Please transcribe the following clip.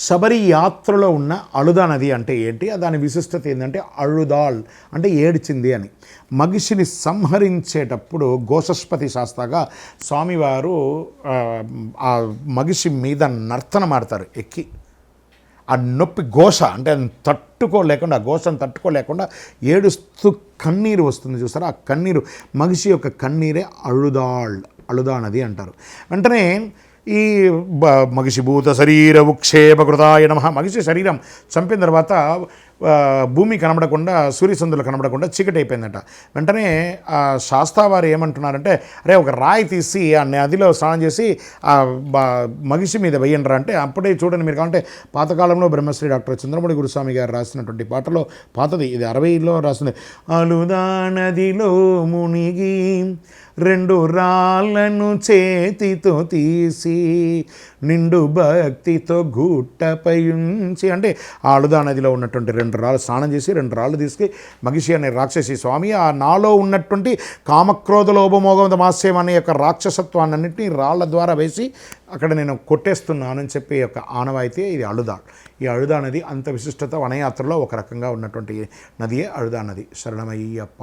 శబరి యాత్రలో ఉన్న అళుదా నది అంటే ఏంటి? దాని విశిష్టత ఏంటంటే అళుదాల్ అంటే ఏడిచింది అని. మగిషిని సంహరించేటప్పుడు ఘోషస్పతి శాస్త్రగా స్వామివారు ఆ, మగిషి మీద నర్తనం ఆడతారు ఎక్కి. ఆ నొప్పి ఘోష అంటే అది తట్టుకోలేకుండా ఘోషను తట్టుకోలేకుండా ఏడుస్తూ కన్నీరు వస్తుంది చూసారా? ఆ కన్నీరు మగిషి యొక్క కన్నీరే అళుదాళ్ అళుదా నది అంటారు. వెంటనే ఈ బ భూత శరీర ఉక్షేపకృతాయ నమ. మగిషి శరీరం చంపిన తర్వాత భూమి కనబడకుండా సూర్యచంద్రులు కనబడకుండా చీకటి అయిపోయిందట వెంటనే ఆ శాస్త్రావారు ఏమంటున్నారంటే అరే ఒక రాయి తీసి ఆ నదిలో స్నానం చేసి ఆ మగిషి మీద వెయ్యండ్రా అంటే అప్పుడే చూడండి మీరు కావాలంటే పాతకాలంలో బ్రహ్మశ్రీ డాక్టర్ చంద్రమణి గురుస్వామి గారు రాసినటువంటి పాటలో పాతది ఇది అరవైలో రాసింది అలుదా నదిలో మునిగి రెండు రాళ్ళను చేతితో తీసి నిండు భక్తితో గుట్టపై ఉంచి అంటే ఆ అలుదా నదిలో ఉన్నటువంటి రెండు రెండు రాళ్ళు స్నానం చేసి రెండు రాళ్ళు తీసుకు మగిషి అనే రాక్షసి స్వామి ఆ నాలో ఉన్నటువంటి కామక్రోధ లోభమోగం మాస్యం అనే యొక్క రాక్షసత్వాన్నింటినీ రాళ్ళ ద్వారా వేసి అక్కడ నేను కొట్టేస్తున్నానని చెప్పి యొక్క ఆనవాయితీ ఇది అళుదా ఈ అళుదా నది అంత విశిష్టత వనయాత్రలో ఒక రకంగా ఉన్నటువంటి నదియే అళుదా నది. శరణమయ్యప్ప.